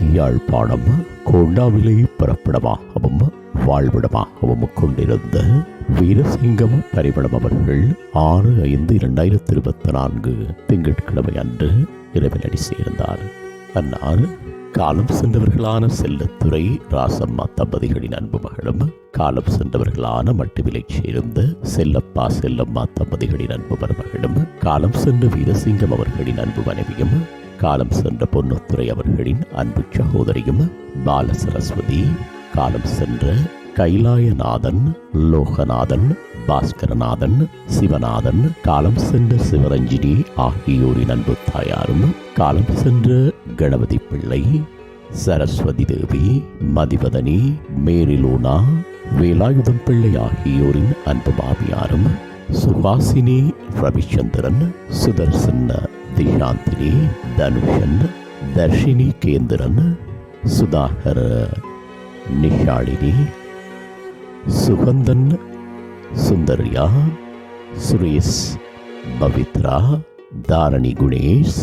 யாழ்ப்பாணம் கொண்டாவிலை பிறப்பிடமாகவும் வாழ்விடமாகவும் கொண்டிருந்த வீரசிங்கம் பரிமளம் அவர்கள் ஆறு ஐந்து இரண்டாயிரத்தி இருபத்தி நான்கு திங்கட்கிழமை அன்று இறைவனடி சேர்ந்தார். அன்னார் காலம் சென்றவர்களான செல்லத்துறை ராசம்மா தம்பதிகளின் அன்பு மகளும் காலம் சென்றவர்களான மட்டுவிலைச் சேர்ந்த செல்லப்பா செல்லம்மா தம்பதிகளின் அன்பு மருமகளும் காலம் சென்ற வீரசிங்கம் அவர்களின் அன்பு மனைவியும் காலம் சென்ற பொன்னுத்துறை அவர்களின் அன்பு சகோதரியும் பால சரஸ்வதி காலம் சென்ற கைலாயநாதன் லோகநாதன் பாஸ்கரநாதன் சிவநாதன் காலம் சென்ற சிவரஞ்சினி ஆகியோரின் அன்பு தாயாரும் காலம் சென்ற கணபதி பிள்ளை சரஸ்வதி தேவி மதிவதனி மேரிலூனா வேலாயுதம் பிள்ளை ஆகியோரின் அன்பு மாமியாரும் சுபாசினி ரவிச்சந்திரன் சுதர்சன்ன திஷாந்தினி தனுஷன் தர்ஷினி கேந்திரன் சுதாகர் நிஷாளினி சுகந்தன் சுந்தர்யா சுரேஷ் பவித்ரா தாரணி குணேஷ்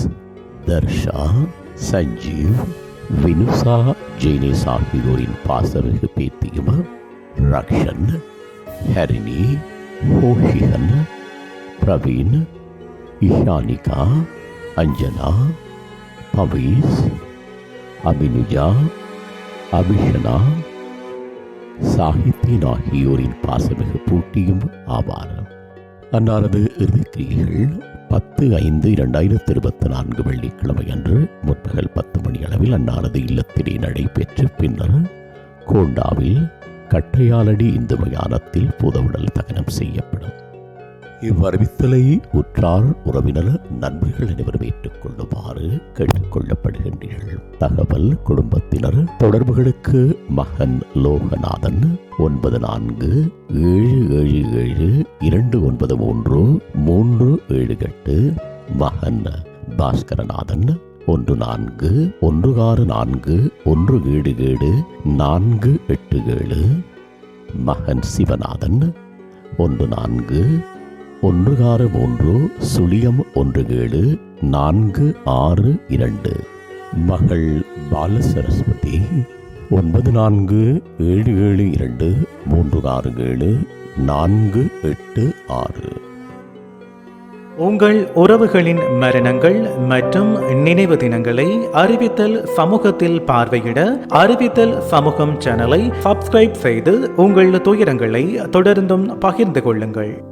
தர்ஷா சஞ்சீவ் வினுசா ஜெய்னேஸ் ஆகியோரின் பாசமிகு பேத்தியும் ரக்ஷன் ஹரிணி ஹோஷிகன் பிரவீன் இஷானிகா அஞ்சனா பவீஸ் அபினுஜா அபிஷனா சாகித்யன் ஆகியோரின் பாசமிகு பூட்டியும் ஆவார் அன்னாரது இறுதிக்கிரியைகள் பத்து ஐந்து இரண்டாயிரத்தி இருபத்தி நான்கு வெள்ளிக்கிழமை அன்று முற்பகல் பத்து மணி அளவில் அன்னாரது இல்லத்திலே நடைபெற்று பின்னர் கோண்டாவில் கட்டையாலடி இந்து மயானத்தில் புதவுடல் தகனம் செய்யப்படும். இவ்வறிவித்தலை உற்றார் உறவினர் நண்பர்கள் அனைவரும் ஏற்றுக்கொள்ளுமாறு கேட்டுக்கொள்ளப்படுகின்றீர்கள். தகவல் குடும்பத்தினர் தொடர்புகளுக்கு மகன் லோகநாதன் ஒன்பது நான்கு ஏழு ஏழு ஏழு இரண்டு ஒன்பது மூன்று மூன்று ஏழு எட்டு. மகன் பாஸ்கரநாதன் ஒன்று நான்கு ஒன்று ஆறு நான்கு ஒன்று ஏழு ஏழு நான்கு எட்டு ஏழு. மகன் சிவநாதன் ஒன்று நான்கு ஒன்று ஆறு மூன்று சுழியம் ஒன்று ஏழு நான்கு ஆறு இரண்டு. மகள் பாலசரஸ்வதி ஒன்பது நான்கு ஏழு ஏழு இரண்டு. மூன்று ஆறு ஏழு நான்கு எட்டு ஆறு. உங்கள் உறவுகளின் மரணங்கள் மற்றும் நினைவு தினங்களை அறிவித்தல் சமூகத்தில் பார்வையிட அறிவித்தல் சமூகம் சேனலை சப்ஸ்கிரைப் செய்து உங்கள் துயரங்களை தொடர்ந்தும் பகிர்ந்து கொள்ளுங்கள்.